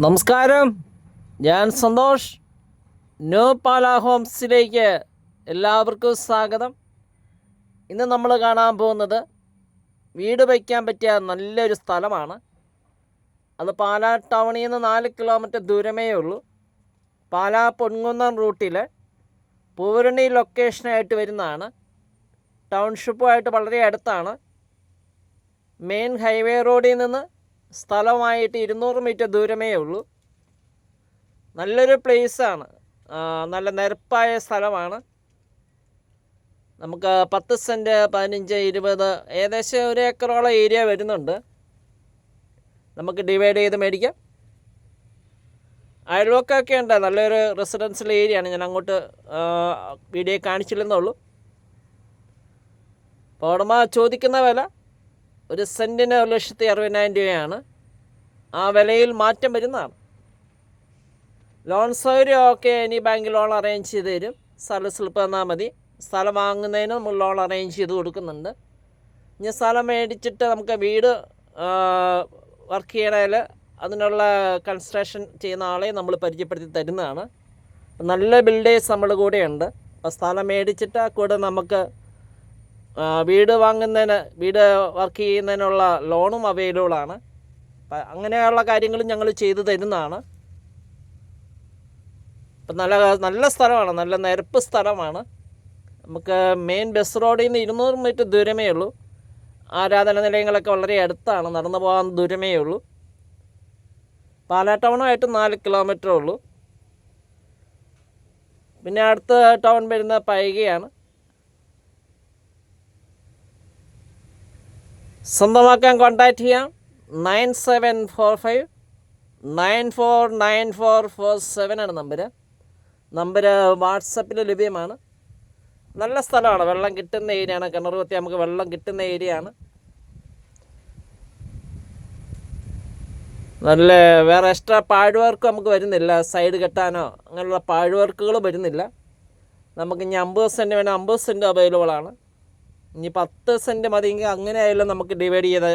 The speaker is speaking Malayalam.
നമസ്കാരം. ഞാൻ സന്തോഷ്. ന്യൂ പാല ഹോംസിലേക്ക് എല്ലാവർക്കും സ്വാഗതം. ഇന്ന് നമ്മൾ കാണാൻ പോകുന്നത് വീട് വയ്ക്കാൻ പറ്റിയ നല്ലൊരു സ്ഥലമാണ്. അത് പാലാ ടൗണിൽ നിന്ന് നാല് കിലോമീറ്റർ ദൂരമേ ഉള്ളൂ. പാലാ പൊൻകുന്നം റൂട്ടിൽ പൂരണി ലൊക്കേഷനായിട്ട് വരുന്നതാണ്. ടൗൺഷിപ്പുമായിട്ട് വളരെ അടുത്താണ്. മെയിൻ ഹൈവേ റോഡിൽ നിന്ന് സ്ഥലമായിട്ട് ഇരുന്നൂറ് മീറ്റർ ദൂരമേ ഉള്ളൂ. നല്ലൊരു പ്ലേസാണ്. നല്ല നിരപ്പായ സ്ഥലമാണ്. നമുക്ക് പത്ത് സെന്റ് പതിനഞ്ച് ഇരുപത് ഏകദേശം ഒരു ഏക്കറോളം ഏരിയ വരുന്നുണ്ട്. നമുക്ക് ഡിവൈഡ് ചെയ്ത് മേടിക്കാം. അയൽവക്കമൊക്കെ ഉണ്ട്. നല്ലൊരു റെസിഡൻഷ്യൽ ഏരിയ ആണ് ഞാൻ അങ്ങോട്ട് വീഡിയോ കാണിച്ചില്ലെന്നുള്ളൂ അപ്പോൾ ഉടമ ചോദിക്കുന്ന വില ഒരു സെന്റിന് ഒരു ലക്ഷത്തി അറുപതിനായിരം രൂപയാണ്. ആ വിലയിൽ മാറ്റം വരുന്നതാണ്. ലോൺ സൗകര്യം ഒക്കെ ഇനി ബാങ്ക് ലോൺ അറേഞ്ച് ചെയ്ത് തരും. സ്ഥല സ്ലിപ്പ് തന്നാൽ മതി. സ്ഥലം വാങ്ങുന്നതിന് നമ്മൾ ലോൺ അറേഞ്ച് ചെയ്ത് കൊടുക്കുന്നുണ്ട്. ഇനി സ്ഥലം മേടിച്ചിട്ട് നമുക്ക് വീട് വർക്ക് ചെയ്യണതിൽ അതിനുള്ള കൺസ്ട്രക്ഷൻ ചെയ്യുന്ന ആളെ നമ്മൾ പരിചയപ്പെടുത്തി തരുന്നതാണ്. നല്ല ബിൽഡേഴ്സ് നമ്മൾ കൂടെയുണ്ട്. അപ്പോൾ സ്ഥലം മേടിച്ചിട്ട് കൂടെ നമുക്ക് വീട് വാങ്ങുന്നതിന് വീട് വർക്ക് ചെയ്യുന്നതിനുള്ള ലോണും അവൈലബിൾ ആണ്. അപ്പം അങ്ങനെയുള്ള കാര്യങ്ങളും ഞങ്ങൾ ചെയ്തു തരുന്നതാണ്. ഇപ്പം നല്ല നല്ല സ്ഥലമാണ് നല്ല നിരപ്പ് സ്ഥലമാണ്. നമുക്ക് മെയിൻ ബസ് റോഡിൽ നിന്ന് ഇരുന്നൂറ് മീറ്റർ ദൂരമേ ഉള്ളൂ. ആരാധന നിലയങ്ങളൊക്കെ വളരെ അടുത്താണ് നടന്നു പോകാൻ ദൂരമേ ഉള്ളൂ. പാലാ ടൗണുമായിട്ട് നാല് കിലോമീറ്റർ ഉള്ളൂ. പിന്നെ അടുത്ത ടൗൺ വരുന്ന പൈകയാണ്. സ്വന്തമാക്കാൻ കോൺടാക്റ്റ് ചെയ്യാം. Nine seven four five nine four nine four four seven ആണ് നമ്പർ നമ്പർ വാട്സപ്പിൽ ലഭ്യമാണ്. നല്ല സ്ഥലമാണ്. വെള്ളം കിട്ടുന്ന ഏരിയയാണ് കിണർ കുത്തി നമുക്ക് വെള്ളം കിട്ടുന്ന ഏരിയയാണ് നല്ല വേറെ എക്സ്ട്രാ പാഴ് വർക്ക് നമുക്ക് വരുന്നില്ല. സൈഡ് കെട്ടാനോ അങ്ങനെയുള്ള പാഴ് വർക്കുകൾ വരുന്നില്ല. നമുക്ക് ഇനി അമ്പത് സെന്റ് വേണം അമ്പത് സെന്റ് അവൈലബിൾ ആണ്. ഇനി പത്ത് സെന്റ് മതിയെങ്കിൽ അങ്ങനെ ആയാലും നമുക്ക് ഡിവൈഡ് ചെയ്ത്